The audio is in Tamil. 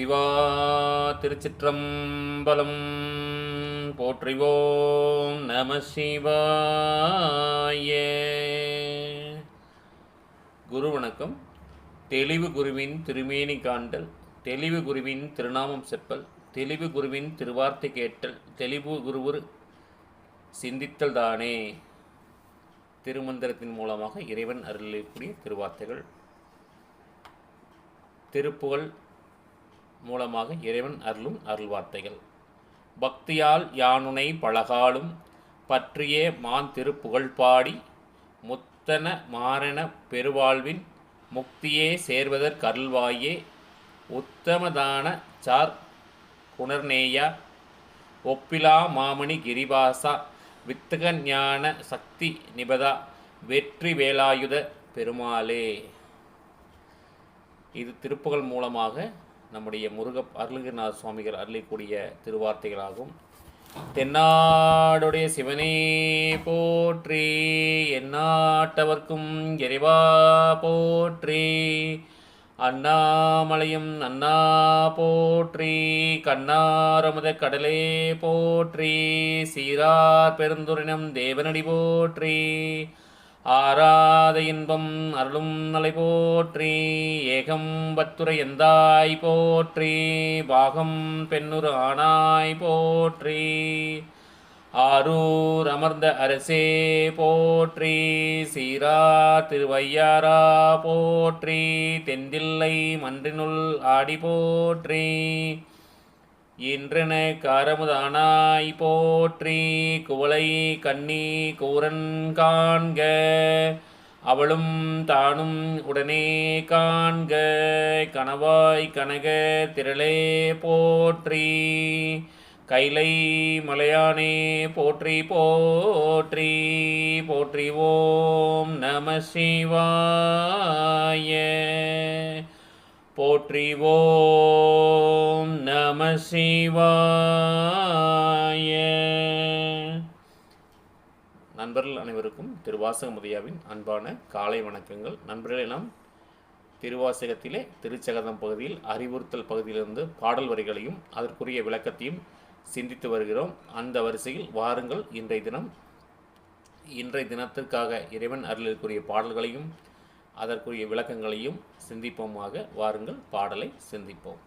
சிவா திருச்சிற்றம்பலம். போற்றிவோம் நம சிவாய. குரு வணக்கம். தெளிவு குருவின் திருமேனி காண்டல் தெளிவு குருவின் திருநாமம் செப்பல் தெளிவு குருவின் திருவார்த்தை கேட்டல் தெளிவு குருவர் சிந்தித்தல் தானே. திருமந்திரத்தின் மூலமாக இறைவன் அருளக்கூடிய திருவார்த்தைகள் திருப்புகழ் மூலமாக இறைவன் அருளும் அருள்வார்த்தைகள். பக்தியால் யானுனை பழகாலும் பற்றியே மான் திருப்புகழ் பாடி முத்தன மாரண பெருவாழ்வின் முக்தியே சேர்வதற்கருள்வாயே உத்தமதான சார் குணர்நேயா ஒப்பிலா மாமணி கிரிவாசா வித்தக ஞான சக்தி நிபதா வெற்றி வேலாயுத பெருமாளே. இது திருப்புகள் மூலமாக நம்முடைய முருக அருளுகிரிநாத சுவாமிகள் அருளிக்கூடிய திருவார்த்தைகளாகும். தென்னாடுடைய சிவனே போற்றி எந்நாட்டவர்க்கும் எரிவா போற்றி அண்ணாமலையும் அண்ணா போற்றி கண்ணாரமுத கடலே போற்றி சீரார் பெருந்துரினம் தேவனடி போற்றி ஆராத இன்பம் அருளும் நலை போற்றி ஏகம் பத்துரை எந்தாய் போற்றி பாகம் பெண்ணுரு ஆனாய் போற்றி ஆரூர் அமர்ந்த அரசே போற்றி சீரா திருவையாரா போற்றி தெந்தில்லை மன்றினுள் ஆடி போற்றி இன்றென காரமுதானாய் போற்றி குவளை கண்ணி கூரன் காண்க. அவளும் தானும் உடனே காண்க. கணவாய் கனக திரளே போற்றி. கைலை மலையானே போற்றி போற்றி. போற்றிவோம் நம சிவாய. போற்றிவோம். நம சிவாய நண்பர்கள் அனைவருக்கும் திருவாசகமுதியாவின் அன்பான காலை வணக்கங்கள். நண்பர்களே நாம் திருவாசகத்திலே திருச்சகதம் பகுதியில் அறிவுறுத்தல் பகுதியிலிருந்து பாடல் வரிகளையும் அதற்குரிய விளக்கத்தையும் சிந்தித்து வருகிறோம். அந்த வரிசையில் வாருங்கள். இன்றைய தினம் இன்றைய தினத்திற்காக இறைவன் அருளிற்குரிய பாடல்களையும் அதற்குரிய விளக்கங்களையும் சிந்திப்போமாக வாருங்கள். பாடலை சிந்திப்போம்.